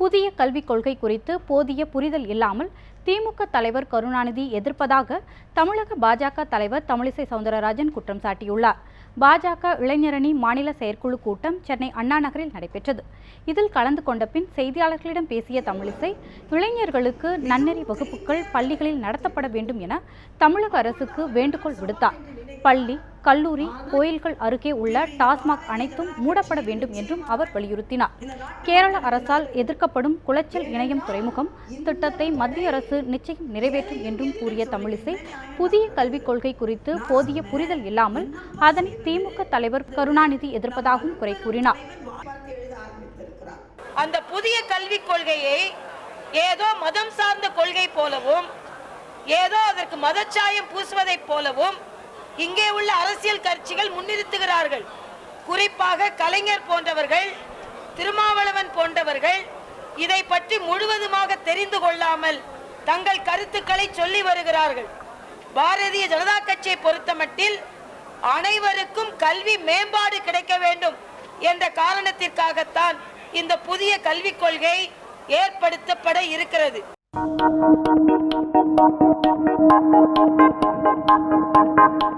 புதிய கல்விக் கொள்கை குறித்து போதிய புரிதல் இல்லாமல் திமுக தலைவர் கருணாநிதி எதிர்ப்பதாக தமிழக பாஜக தலைவர் தமிழிசை சவுந்தரராஜன் குற்றம் சாட்டியுள்ளார். பாஜக இளைஞரணி மாநில செயற்குழு கூட்டம் சென்னை அண்ணா நகரில் நடைபெற்றது. இதில் கலந்து கொண்ட பின் செய்தியாளர்களிடம் பேசிய தமிழிசை இளைஞர்களுக்கு நன்னெறி வகுப்புகள் பள்ளிகளில் நடத்தப்பட வேண்டும் என தமிழக அரசுக்கு வேண்டுகோள் விடுத்தார். பள்ளி கல்லூரி கோயில்கள் அருகே உள்ள டாஸ்மாக் அனைத்தும் மூடப்பட வேண்டும் என்றும் அவர் வலியுறுத்தினார். கேரள அரசால் எதிர்க்கப்படும் குளச்சல் இணையம் துறைமுகம் திட்டத்தை மத்திய அரசு நிச்சயம் நிறைவேற்றும் என்றும் கூறிய தமிழிசை புதிய கல்விக் கொள்கை குறித்து போதிய புரிதல் இல்லாமல் அதனை திமுக தலைவர் கருணாநிதி எதிர்ப்பதாகவும் குறை கூறினார். அந்த புதிய கல்விக் கொள்கையை ஏதோ மதம் சார்ந்த கொள்கை போலவும் ஏதோ அதற்கு மதச்சாயம் பூசுவதைப் போலவும் இங்கே உள்ள அரசியல் கட்சிகள் முன்னிறுத்துகிறார்கள் குறிப்பாக கலைஞர் போன்றவர்கள் திருமாவளவன் போன்றவர்கள் இதை பற்றி முழுவதுமாக தெரிந்து கொள்ளாமல் தங்கள் கருத்துக்களை சொல்லி வருகிறார்கள் பாரதிய ஜனதா கட்சியை பொறுத்தமட்டில் அனைவருக்கும் கல்வி மேம்பாடு கிடைக்க வேண்டும் என்ற காரணத்திற்காகத்தான் இந்த புதிய கல்விக் கொள்கை ஏற்படுத்தப்பட இருக்கிறது Thank you.